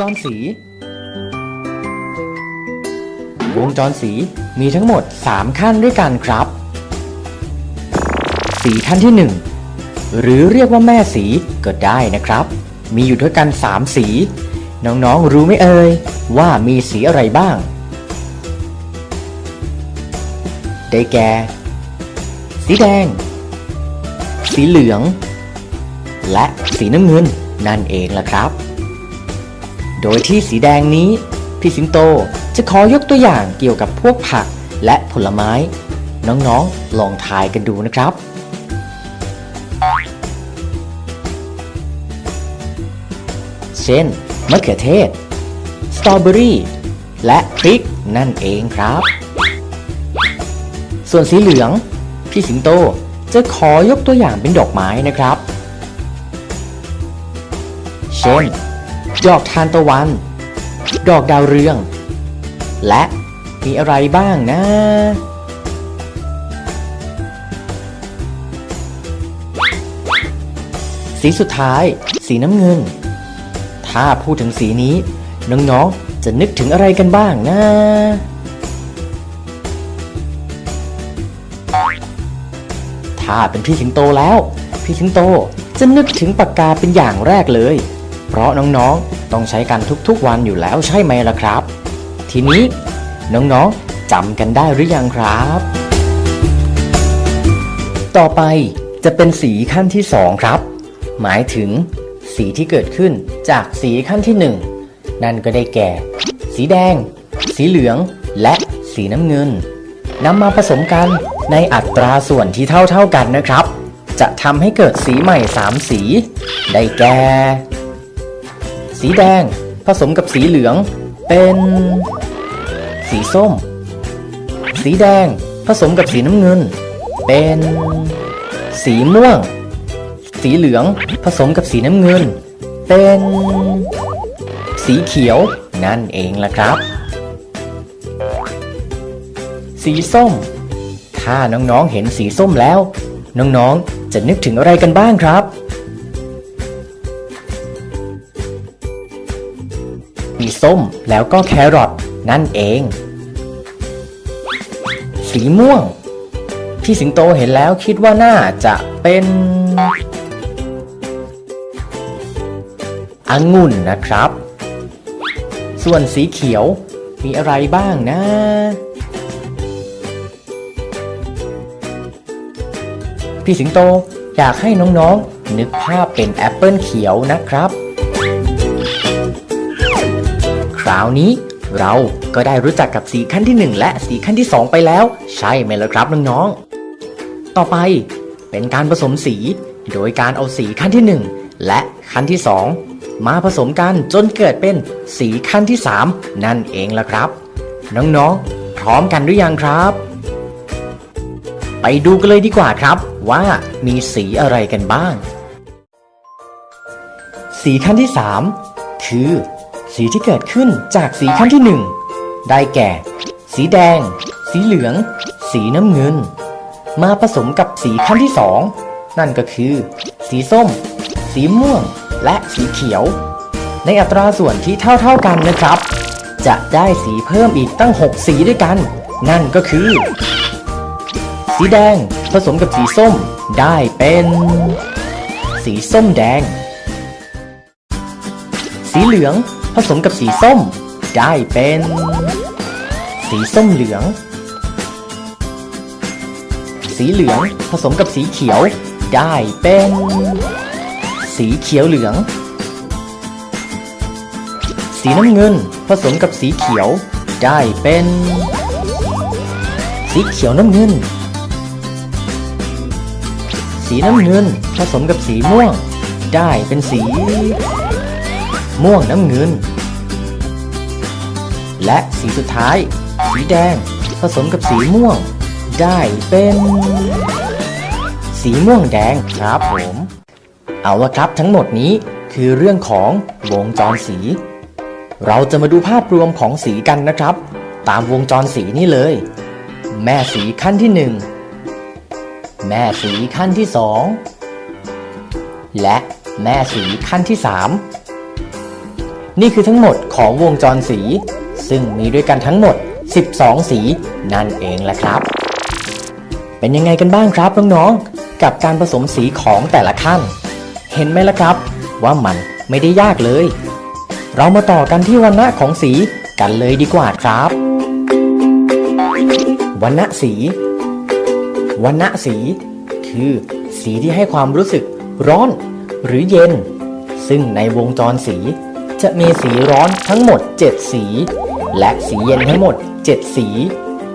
จรสี วงจรสีมีทั้งหมด 3 ขั้นด้วยกันครับ สีขั้นที่ 1 หรือเรียกว่าแม่สีก็ได้นะครับ มีอยู่ด้วยกัน 3 สี น้องๆรู้ไหมเอ่ยว่ามีสีอะไรบ้าง ได้แก่ สีแดง สีเหลือง และสีน้ำเงินนั่นเองล่ะครับ โดยที่สีแดงนี้ พี่สิงโตจะขอยกตัวอย่างเกี่ยวกับพวกผักและผลไม้ น้องๆ ลองทายกันดูนะครับ เช่น มะเขือเทศ สตรอเบอรี่ และพริกนั่นเองครับ ส่วนสีเหลือง พี่สิงโตจะขอยกตัวอย่างเป็นดอกไม้นะครับ เช่น ดอกทานตะวัน ดอกดาวเรือง และมีอะไรบ้างนะ สีสุดท้าย สีน้ำเงิน ถ้าพูดถึงสีนี้ น้องๆ จะนึกถึงอะไรกันบ้างนะ ถ้าเป็นพี่สิงโตแล้ว พี่สิงโตจะนึกถึงปากกาเป็นอย่างแรกเลย เพราะน้องๆ ต้องใช้กันทุกๆวันอยู่แล้วใช่ไหมล่ะครับ ทีนี้น้องๆจำกันได้หรือยังครับ ต่อไปจะเป็นสีขั้นที่สองครับ หมายถึง สีที่เกิดขึ้นจากสีขั้นที่หนึ่งนั่นก็ได้แก่ สีแดง สีเหลือง และสีน้ำเงินนำมาผสมกันในอัตราส่วนที่เท่าๆกันนะครับ จะทำให้เกิดสีใหม่ 3 สี ได้แก่ สีแดง ผสมกับสีเหลือง เป็น สีส้ม สีแดง ผสมกับสีน้ำเงิน เป็น สีม่วง สีเหลือง ผสมกับสีน้ำเงิน เป็น สีเขียวนั่นเองล่ะครับ สีส้ม ถ้าน้องๆเห็นสีส้มแล้ว น้องๆจะนึกถึงอะไรกันบ้างครับ สีส้มแล้วก็แครอทนั่นเอง สีม่วง พี่สิงโตเห็นแล้วคิดว่าน่าจะเป็นองุ่นนะครับ ส่วนสีเขียวมีอะไรบ้างนะ พี่สิงโตอยากให้น้องๆนึกภาพเป็นแอปเปิลเขียวนะครับาวนี้เราก็ได้รู้จักกับสีขั้นที่ 1 และสีขั้นที่ 2 ไปแล้ว ใช่ไหมล่ะครับน้องๆ ต่อไปเป็นการผสมสี โดยการเอาสีขั้นที่ 1 และขั้นที่ 2 มาผสมกันจนเกิดเป็นสีขั้นที่ 3 นั่นเองล่ะครับ น้องๆ พร้อมกันหรือยังครับ ไปดูกันเลยดีกว่าครับว่ามีสีอะไรกันบ้าง สีขั้นที่ 3 คือ สีที่เกิดขึ้นจากสีขั้นที่ 1 ได้แก่ สีแดง สีเหลือง สีน้ำเงิน มาผสมกับสีขั้นที่ 2 นั่นก็คือ สีส้ม สีม่วง และสีเขียว ในอัตราส่วนที่เท่าๆกันนะครับ จะได้สีเพิ่มอีกตั้ง 6 สีด้วยกัน นั่นก็คือ สีแดงผสมกับสีส้มได้เป็น สีส้มแดง สีเหลือง ผสมกับสีส้ม ได้เป็น สีส้มเหลือง สีเหลืองผสมกับสีเขียว ได้เป็น สีเขียวเหลือง สีน้ำเงินผสมกับสีเขียว ได้เป็น สีเขียวน้ำเงิน สีน้ำเงินผสมกับสีม่วง ได้เป็นสี ม่วงน้ำเงิน และสีสุดท้าย สีแดง ผสมกับสีม่วง ได้เป็น สีม่วงแดงครับผม เอาละครับทั้งหมดนี้คือเรื่องของวงจรสี เราจะมาดูภาพรวมของสีกันนะครับ ตามวงจรสีนี่เลย แม่สีขั้นที่หนึ่งแม่สีขั้นที่สองและแม่สีขั้นที่สาม นี่คือทั้งหมดของวงจรสี ซึ่งมีด้วยกันทั้งหมด 12 สีนั่นเองแหละครับ เป็นยังไงกันบ้างครับน้องๆ กับการผสมสีของแต่ละขั้น เห็นไหมล่ะครับ ว่ามันไม่ได้ยากเลย เรามาต่อกันที่วันณะของสีกันเลยดีกว่าครับวันณะสีวันณะสี คือสีที่ให้ความรู้สึกร้อนหรือเย็น ซึ่งในวงจรสี จะมีสีร้อนทั้งหมด 7 สี และสีเย็นทั้งหมด 7 สี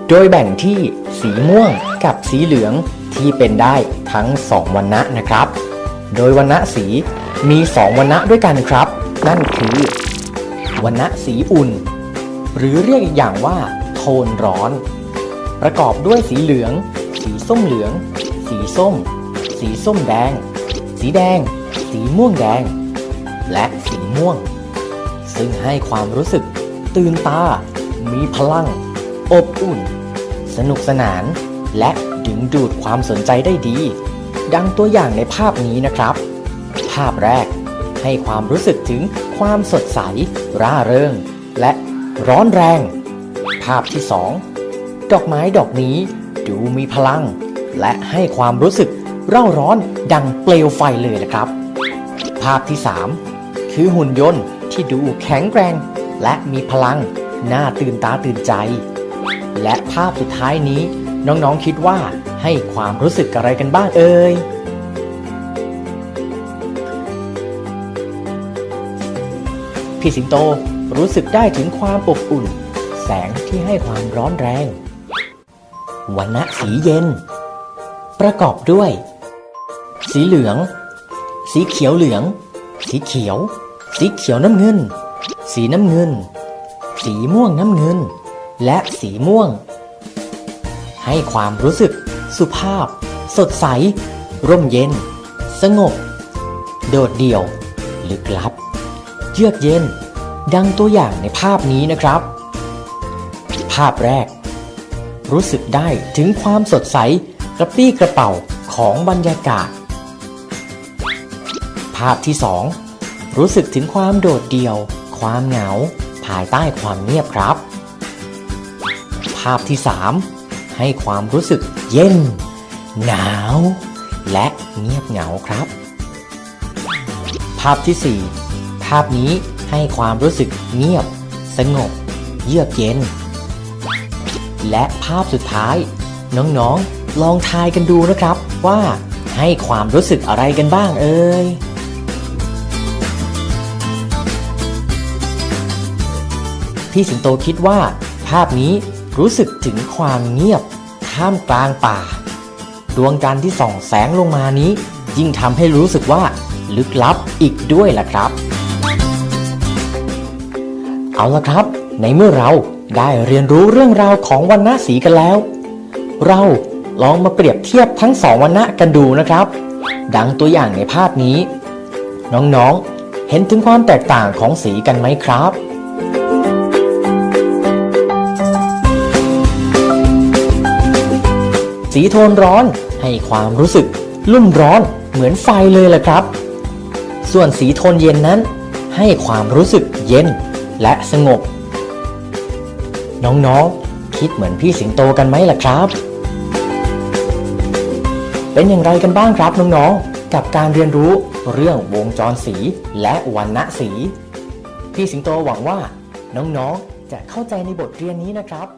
โดยแบ่งที่สีม่วงกับสีเหลืองที่เป็นได้ทั้ง 2วันณะนะครับ โดยวันณะสีมี 2วันณะด้วยกันครับ นั่นคือวันณะสีอุ่น หรือเรียกอีกอย่างว่า โทนร้อน ประกอบด้วยสีเหลือง สีส้มเหลือง สีส้ม สีส้มแดง สีแดง สีม่วงแดง และสีม่วง ซึ่งให้ความรู้สึกตื่นตา มีพลัง อบอุ่น สนุกสนาน และดึงดูดความสนใจได้ดี ดังตัวอย่างในภาพนี้นะครับ ภาพแรก ให้ความรู้สึกถึงความสดใส ร่าเริง และร้อนแรง ภาพที่สองดอกไม้ดอกนี้ดูมีพลัง และให้ความรู้สึกเร่าร้อนดังเปลวไฟเลยนะครับ ภาพที่ 3 คือหุ่นยนต์ ที่ดูแข็งแกร่งและมีพลัง น่าตื่นตาตื่นใจ และภาพสุดท้ายนี้ น้องๆคิดว่าให้ความรู้สึกอะไรกันบ้างเอ่ยพี่สิงโตรู้สึกได้ถึงความอบอุ่น แสงที่ให้ความร้อนแรงวันณะสีเย็น ประกอบด้วย สีเหลือง สีเขียวเหลือง สีเขียว สีเขียวน้ำเงิน สีน้ำเงิน สีม่วงน้ำเงิน และสีม่วง ให้ความรู้สึก สุภาพ สดใส ร่มเย็น สงบ โดดเดี่ยว ลึกลับ เยือกเย็น ดังตัวอย่างในภาพนี้นะครับ ภาพแรก รู้สึกได้ถึงความสดใสกระปี้กระเป๋าของบรรยากาศ ภาพที่สอง รู้สึกถึงความโดดเดี่ยว ความเหงา ภายใต้ความเงียบครับ ภาพที่สามให้ความรู้สึกเย็น หนาว และเงียบเหงาครับ ภาพที่สี่ภาพนี้ให้ความรู้สึกเงียบ สงบ เยือกเย็น และภาพสุดท้าย น้องๆ ลองทายกันดูนะครับว่าให้ความรู้สึกอะไรกันบ้างเอ่ย พี่สิงโตคิดว่า ภาพนี้รู้สึกถึงความเงียบท่ามกลางป่า ดวงจันทร์ที่ส่องแสงลงมานี้ ยิ่งทำให้รู้สึกว่าลึกลับอีกด้วยล่ะครับ เอาละครับ ในเมื่อเราได้เรียนรู้เรื่องราวของวันณะสีกันแล้ว เราลองมาเปรียบเทียบทั้งสองวันณะกันดูนะครับ ดังตัวอย่างในภาพนี้ น้องๆ เห็นถึงความแตกต่างของสีกันไหมครับ สีโทนร้อนให้ความรู้สึกลุ่มร้อนเหมือนไฟเลยแหละครับ ส่วนสีโทนเย็นนั้น ให้ความรู้สึกเย็นและสงบ น้องๆ คิดเหมือนพี่สิงโตกันไหมล่ะครับ เป็นอย่างไรกันบ้างครับน้องๆ กับการเรียนรู้เรื่องวงจรสีและวันณะสี พี่สิงโตหวังว่าน้องๆ จะเข้าใจในบทเรียนนี้นะครับ